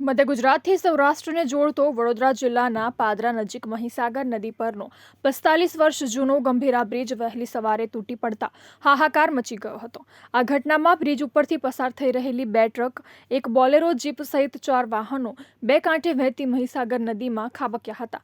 મધ્ય ગુજરાતથી સૌરાષ્ટ્રને જોડતો વડોદરા જિલ્લાના પાદરા નજીક મહીસાગર નદી પરનો પિસ્તાલીસ વર્ષ જૂનો ગંભીરા બ્રિજ વહેલી સવારે તૂટી પડતા હાહાકાર મચી ગયો હતો. આ ઘટનામાં બ્રિજ ઉપરથી પસાર થઈ રહેલી બે ટ્રક, એક બોલેરો જીપ સહિત ચાર વાહનો બે કાંઠે વહેતી મહીસાગર નદીમાં ખાબક્યા હતા.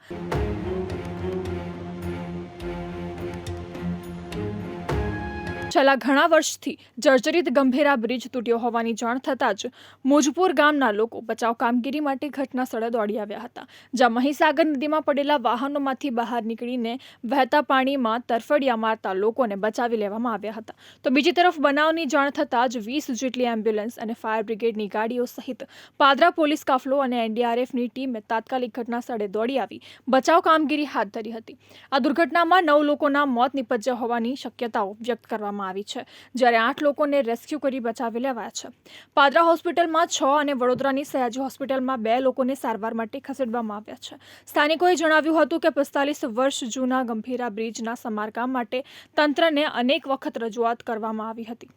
છેલ્લા ઘણા વર્ષથી જર્જરિત ગંભીરા બ્રિજ તૂટ્યો હોવાની જાણ થતાં જ મુજપુર ગામના લોકો બચાવ કામગીરી માટે ઘટના સ્થળે દોડી આવ્યા હતા, જ્યાં મહીસાગર નદીમાં પડેલા વાહનોમાંથી બહાર નીકળીને વહેતા પાણીમાં તરફડિયા મારતા લોકોને બચાવી લેવામાં આવ્યા હતા. તો બીજી તરફ બનાવની જાણ થતાં જ વીસ જેટલી એમ્બ્યુલન્સ અને ફાયર બ્રિગેડની ગાડીઓ સહિત પાદરા પોલીસ કાફલો અને એનડીઆરએફની ટીમે તાત્કાલિક ઘટના સ્થળે દોડી આવી, બચાવ કામગીરી હાથ ધરી હતી. આ દુર્ઘટનામાં નવ લોકોના મોત નિપજ્યા હોવાની શક્યતાઓ વ્યક્ત કરવામાં આવી છે, જ્યારે આઠ લોકોને રેસ્ક્યુ કરી બચાવી લેવાયા છે. પાદરા હોસ્પિટલમાં છ અને વડોદરાની સયાજી હોસ્પિટલમાં બે લોકોને સારવાર માટે ખસેડવામાં આવ્યા છે. સ્થાનિકોએ જણાવ્યું હતું કે પિસ્તાલીસ વર્ષ જૂના ગંભીરા બ્રિજના સમારકામ માટે તંત્રને અનેક વખત રજૂઆત કરવામાં આવી હતી.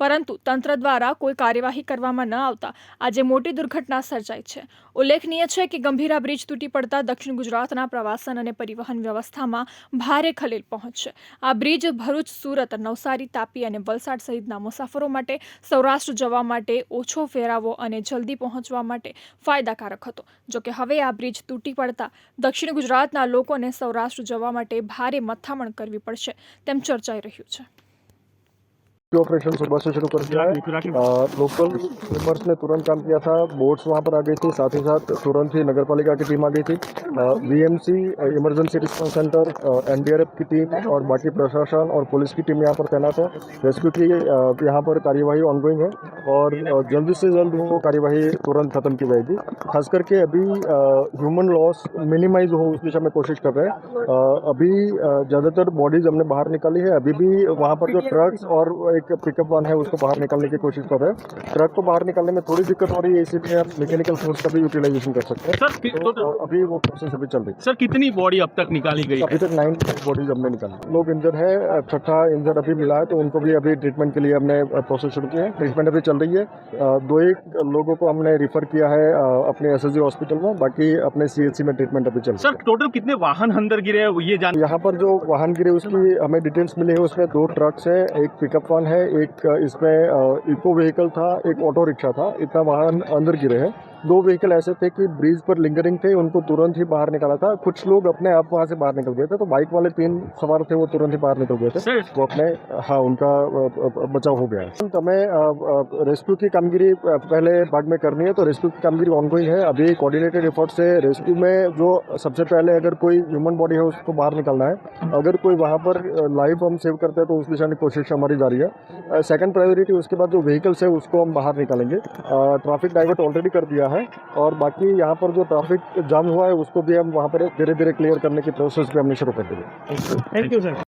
પરંતુ તંત્ર દ્વારા કોઈ કાર્યવાહી કરવામાં ન આવતા આજે મોટી દુર્ઘટના સર્જાઈ છે. ઉલ્લેખનીય છે કે ગંભીરા બ્રિજ તૂટી પડતા દક્ષિણ ગુજરાતના પ્રવાસન અને પરિવહન વ્યવસ્થામાં ભારે ખલેલ પહોંચશે આ બ્રિજ ભરૂચ, સુરત, નવસારી, તાપી અને વલસાડ સહિતના મુસાફરો માટે સૌરાષ્ટ્ર જવા માટે ઓછો ફેરાવો અને જલ્દી પહોંચવા માટે ફાયદાકારક હતો. જોકે હવે આ બ્રિજ તૂટી પડતા દક્ષિણ ગુજરાતના લોકોને સૌરાષ્ટ્ર જવા માટે ભારે મથામણ કરવી પડશે તેમ ચર્ચાઈ રહ્યું છે. रेस्क्यू ऑपरेशन सुबह से शुरू कर दिया है। लोकल स्विमर्स ने तुरंत काम किया था। बोट्स वहाँ पर आ गई थी। साथ ही साथ तुरंत ही नगर पालिका की टीम आ गई थी। VMC emergency response centre NDRF की टीम और बाकी प्रशासन और पुलिस की टीम यहाँ पर तैनात है। रेस्क्यू की यहाँ पर कार्यवाही ऑनगोइंग है और जल्द से जल्द वो कार्यवाही तुरंत खत्म की जाएगी। खास करके अभी ह्यूमन लॉस मिनिमाइज हो उस दिशा में कोशिश कर रहे हैं। अभी ज़्यादातर बॉडीज हमने बाहर निकाली है। अभी भी वहाँ पर जो ट्रक्स और एक पिकअप वन है उसको बाहर निकालने की कोशिश कर रहे हैं। ट्रक को बाहर निकालने में थोड़ी दिक्कत हो रही है इसीलिए हम मैकेनिकल फोर्स का भी यूटिलाइजेशन कर सकते हैं। सर तो तो, अभी वो प्रोसेस अभी चल रही है। सर कितनी बॉडी अब तक निकाली गई अभी तक नाइन बॉडीज हमने निकाली लोग इंजर है छठा इंजर अभी मिला है तो उनको भी अभी ट्रीटमेंट के लिए हमने प्रोसेस शुरू किया है। ट्रीटमेंट अभी चल रही है। दो एक लोगों को हमने रिफर किया है अपने एस हॉस्पिटल में बाकी अपने सीएससी में ट्रीटमेंट अभी चल रही है। सर टोटल कितने वाहन अंदर गिरे हैं ये जान यहाँ पर जो वाहन गिरे उसकी हमें डिटेल्स मिली है उसमें दो ट्रक्स है एक पिकअप है एक इसमें इको व्हीकल था एक ऑटो रिक्शा था इतना वाहन अंदर गिरे हैं। दो व्हीकल ऐसे थे कि ब्रिज पर लिंगरिंग थे उनको तुरंत ही बाहर निकाला था। कुछ लोग अपने आप वहाँ से बाहर निकल गए थे तो बाइक वाले तीन सवार थे वो तुरंत ही बाहर निकल गए थे। वो अपने हाँ उनका बचाव हो गया है। तो हमें रेस्क्यू की कामगिरी पहले भाग में करनी है तो रेस्क्यू की कामगिरी ऑनगोइंग है। अभी कोऑर्डिनेटेड एफर्ट से रेस्क्यू में जो सबसे पहले अगर कोई ह्यूमन बॉडी है उसको बाहर निकालना है। अगर कोई वहाँ पर लाइफ हम सेव करते हैं तो उस दिशा में कोशिश हमारी जारी है। सेकंड प्रायोरिटी उसके बाद जो व्हीकल्स है, उसको हम बाहर निकालेंगे। ट्रैफ़िक डाइवर्ट ऑलरेडी कर दिया है और बाकी यहाँ पर जो ट्रैफ़िक जाम हुआ है, उसको भी हम वहाँ पर धीरे धीरे क्लियर करने की प्रोसेस भी हमने शुरू कर दी थैंक यू सर